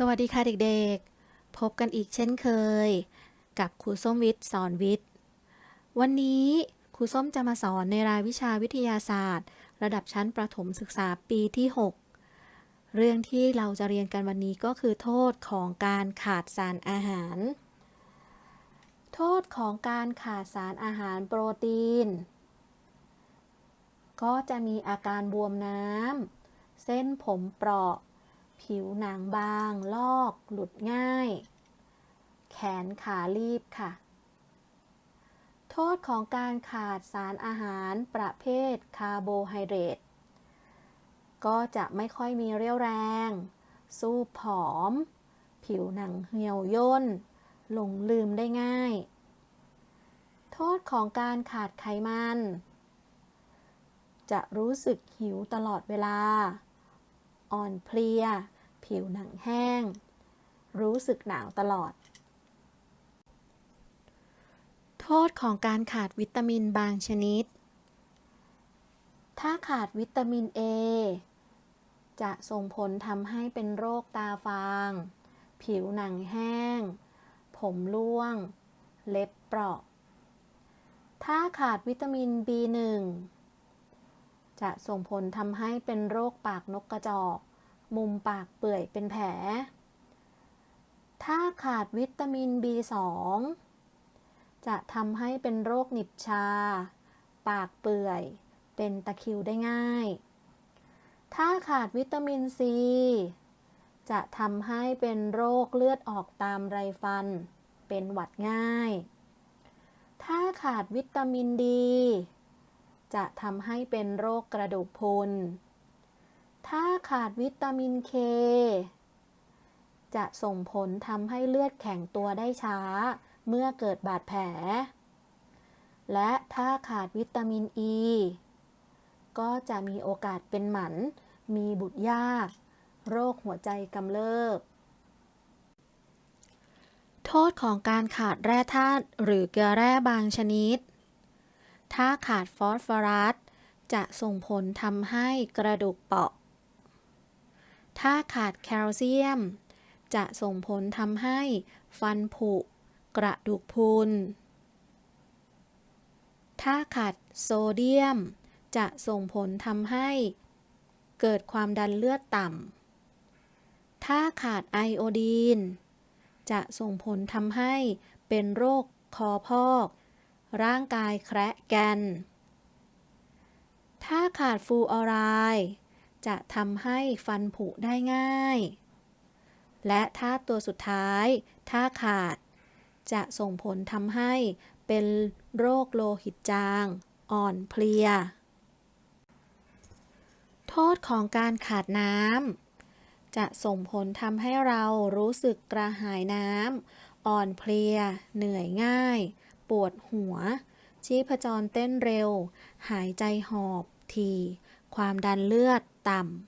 สวัสดีค่ะเด็กๆ พบกันอีกเช่นเคย กับครูส้มวิทย์สอนวิทย์ วันนี้ครูส้มจะมาสอนในรายวิชาวิทยาศาสตร์ ระดับชั้นประถมศึกษาปีที่ 6 เรื่องที่เราจะเรียนกันวันนี้ก็คือโทษของการขาดสารอาหาร โทษของการขาดสารอาหารโปรตีน ก็จะมีอาการบวมน้ำ เส้นผมเปราะ ผิวหนังบาง ลอก หลุดง่าย แขนขาลีบค่ะ โทษของการขาดสารอาหารประเภทคาร์โบไฮเดรตก็จะไม่ค่อยมีเรี่ยวแรง สู้ผอม ผิวหนังเหี่ยวย่น หลงลืมได้ง่าย โทษของการขาดไขมัน จะรู้สึกหิวตลอดเวลา อ่อนเพลีย ผิวหนังแห้ง รู้สึกหนาวตลอด โทษของการขาดวิตามินบางชนิด ถ้าขาดวิตามิน A จะส่งผลทำให้เป็นโรคตาฟาง ผิวหนังแห้ง ผมร่วง เล็บเปราะ ถ้าขาดวิตามิน B1 จะส่งผลทำให้เป็นโรคปากนกกระจอก มุมปากเปื่อยเป็นแผล ถ้าขาดวิตามิน B2 จะทำให้เป็นโรคหนิบชา ปากเปื่อย เป็นตะคริวได้ง่าย ถ้าขาดวิตามิน C จะทำให้เป็นโรคเลือดออกตามไรฟัน เป็นหวัดง่าย ถ้าขาดวิตามินดี จะทำให้เป็นโรคกระดูกพรุน ถ้าขาดวิตามินเค จะส่งผลทำให้เลือดแข็งตัวได้ช้า เมื่อเกิดบาดแผล และถ้าขาดวิตามินอ e, ีก็จะมีโอกาสเป็นหมัน มีบุตรยาก โรคหัวใจกำเริบ โทษของการขาดแร่ธาตุหรือเกลือแร่บางชนิด ถ้าขาดฟอสฟอรัสจะส่งผลทำให้กระดูกเปราะ ถ้าขาดแคลเซียม จะส่งผลทำให้ฟันผุ กระดูกพรุน ถ้าขาดโซเดียม จะส่งผลทำให้ เกิดความดันเลือดต่ำ ถ้าขาดไอโอดีน จะส่งผลทำให้เป็นโรคคอพอก ร่างกายแคระแกน ถ้าขาดฟูออไรด์ จะทำให้ฟันผุได้ง่าย และถ้าตัวสุดท้าย ถ้าขาด จะส่งผลทำให้เป็นโรคโลหิตจาง อ่อนเพลีย โทษของการขาดน้ำจะส่งผลทำให้เรารู้สึกกระหายน้ำอ่อนเพลีย เหนื่อยง่าย ปวดหัว ชีพจรเต้นเร็ว หายใจหอบ ที ความดันเลือดต่ำ